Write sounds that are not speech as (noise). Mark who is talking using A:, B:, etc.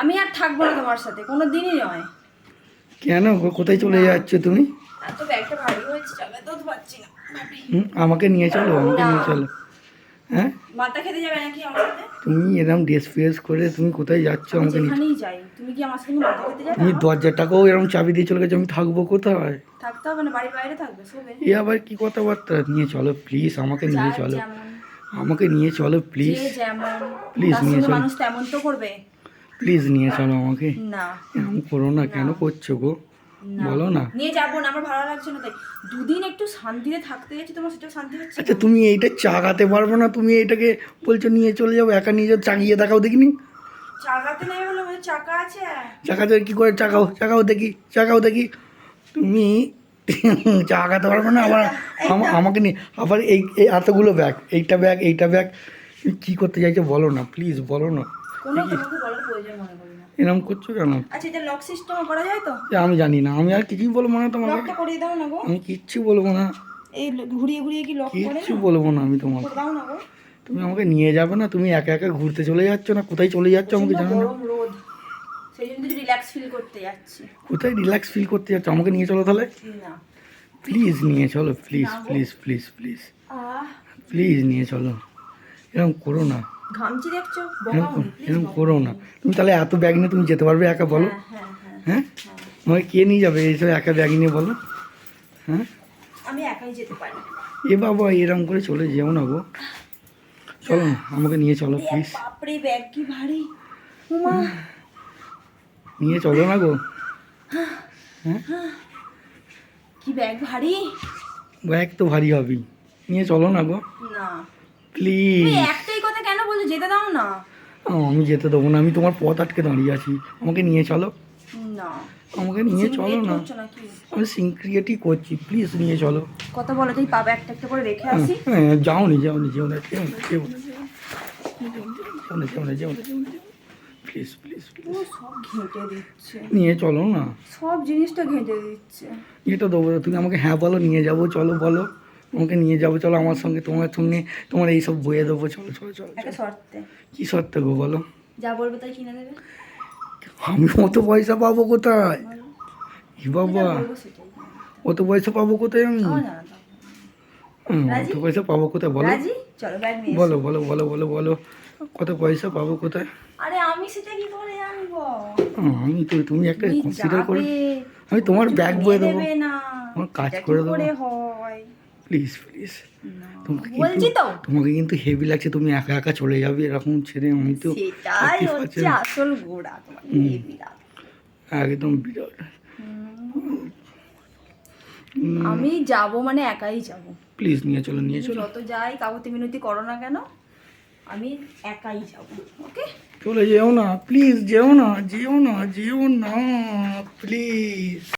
A: আমি আর থাকব না তোমার সাথে কোনো দিনই নয়।
B: কেন? কোথায় চলে যাচ্ছ তুমি?
A: এত ব্যাগটা ভারী হয়েছে চালাতেও তো পারছি না
B: হুম, আমাকে নিয়ে চলো আমাকে নিয়ে চলো। হ্যাঁ?
A: মাথা খেতে যাবে নাকি আমার সাথে?
B: তুমি এরকম ড্রেস ফ্রেস করে তুমি কোথায় যাচ্ছ আমাকে নিয়ে
A: যাই তুমি কি আমার সঙ্গে মাথা খেতে যাবে?
B: তুমি দরজাটাকেও এরকম চাবি দিয়ে চলে গেছো আমি থাকব কোথায়?
A: থাকতে হবে না বাড়ির বাইরে থাকবে শোবে।
B: এ আবার কি কথাবার্তা? নিয়ে চলো প্লিজ আমাকে নিয়ে চলো। আমাকে নিয়ে চলো প্লিজ
A: তার
B: নিয়ে চলো।
A: মানুষ তেমন তো করবে।
B: প্লিজ নিয়ে চলো আমাকে।
A: না।
B: এরকম করো না কেন করছ গো? বলো না।
A: নিয়ে যাব না আমার ভালো লাগছে না তাই। দুদিন একটু শান্তিতে থাকতে গেছি তোমার সেটা শান্তি হচ্ছে
B: আচ্ছা তুমি এইটা চাগাতে পারব না তুমি এইটাকে বলছো নিয়ে চলে যাব একা নিয়ে যাও চাগিয়ে দেখাও দেখিনি?
A: চাকাতে নেই বলে চাকা আছে।
B: চাকাতে কি করে চাকাও চাকাও দেখি চাকাও দেখি। তুমি (laughs) চাকাতে পারবে না আবার আমাকে নিয়ে আবার এই এই এতগুলো ব্যাগ এইটা ব্যাগ এইটা ব্যাগ কী করতে চাইছো বলো না প্লিজ বলো না।
A: কোনো প্রয়োজন মনে করি না।
B: এরকম করছ কেন?
A: আচ্ছা এটা লক সিস্টেম করা যায় তো?
B: আমি জানি না আমি আর কিছুই বলব না তোমাকে।
A: লকটা করিয়ে দাও না গো।
B: আমি কিচ্ছু বলব না।
A: এই ঘুরিয়ে ঘুরিয়ে কি লক করে
B: কিচ্ছু বলব না আমি তোমাকে।
A: দাও না গো।
B: তুমি আমাকে নিয়ে যাবে না তুমি একা একা ঘুরতে চলে যাচ্ছ না কোথায় চলে যাচ্ছ আমাকে জানো না
A: রোদ। সেই জন্য একটু রিল্যাক্স ফিল করতে যাচ্ছি।
B: কোথায় রিল্যাক্স ফিল করতে যাচ্ছ? আমাকে নিয়ে চলো তাহলে?
A: না।
B: প্লিজ নিয়ে চলো please please please please please নিয়ে চলো। এরকম করো না।
A: ঘামছি দেখছ?
B: এরকম করো না। তুমি তাহলে এত ব্যাগ নিয়ে তুমি যেতে পারবে একা বলো?
A: হ্যাঁ হ্যাঁ
B: হ্যাঁ আমাকে কে নিয়ে যাবে এইসব একা ব্যাগ নিয়ে বলো? হ্যাঁ?
A: আমি একাই যেতে পারি।
B: এ বাবা এরকম করে চলে যেও না গো। চলো আমাকে নিয়ে চলো প্লিজ
A: বাপরে ব্যাগ কি ভারী। উমা।
B: নিয়ে চলো না গো।
A: কি ব্যাগ ভারী?
B: ব্যাগ তো ভারী হবেই। নিয়ে চলো না গো।
A: না।
B: প্লিজ
A: কেন বলছো? যেতে দাও না।
B: আমি যেতে দেবো না আমি তোমার পথ আটকে দাঁড়িয়ে আছি। আমাকে নিয়ে চলো।
A: না।
B: আমাকে নিয়ে চলো না। আমি সিনক্রিয়েটই করছি প্লিজ নিয়ে চলো।
A: কথা বলো তুই পাবে একটা একটা করে রেখে আসি।
B: হ্যাঁ যাও নি যাও নি যেও না যেও না যেও না। যেও না যেও না যেও না। প্লিজ প্লিজ
A: সব ঘেঁটে দিচ্ছে।
B: নিয়ে চলো না।
A: সব জিনিসটা ঘেঁটে দিচ্ছে।
B: এটা দেবো তুমি আমাকে হ্যাঁ বলো নিয়ে যাব চলো বলো। আমাকে নিয়ে যাব চলো আমার সঙ্গে তোমার সঙ্গে তোমার এইসব বইয়ে দেবো চলো চলো চলো
A: শর্তে।
B: কী সত্য গো বলো?
A: যা বলবে তাই কিনে দেবে।
B: আমি অত পয়সা পাবো কোথায়? বাবা। অত পয়সা পাবো কোথায় আমি? অত পয়সা পাবো কোথায়? বলো। বলো বলো বলো বলো বলো। কত পয়সা পাবো কোথায়?
A: আরে আমি সেটা কি করে জানব
B: আমি তো তুমি একটা কনসিডার করে আমি তোমার ব্যাগ বয়ে দেবো।
A: দেবে
B: আমার কাজ করে দেবো। প্লিজ প্লিজ তোমাকে
A: বলছি তো।
B: তোমাকে কিন্তু হেভি লাগছে তুমি একা একা চলে যাবে এরকম ছেড়ে আমি তো
A: সেটাই হচ্ছে আসল গোড়া তোমার। এই
B: একদম বিরল।
A: আমি যাব মানে একাই যাব।
B: প্লিজ নিয়ে চলো নিয়ে চলো।
A: যত যাই কাগতি মিনতি করো না কেন আমি একাই যাব ওকে
B: চলে যেও না প্লিজ যেও না যেও না যেও না প্লিজ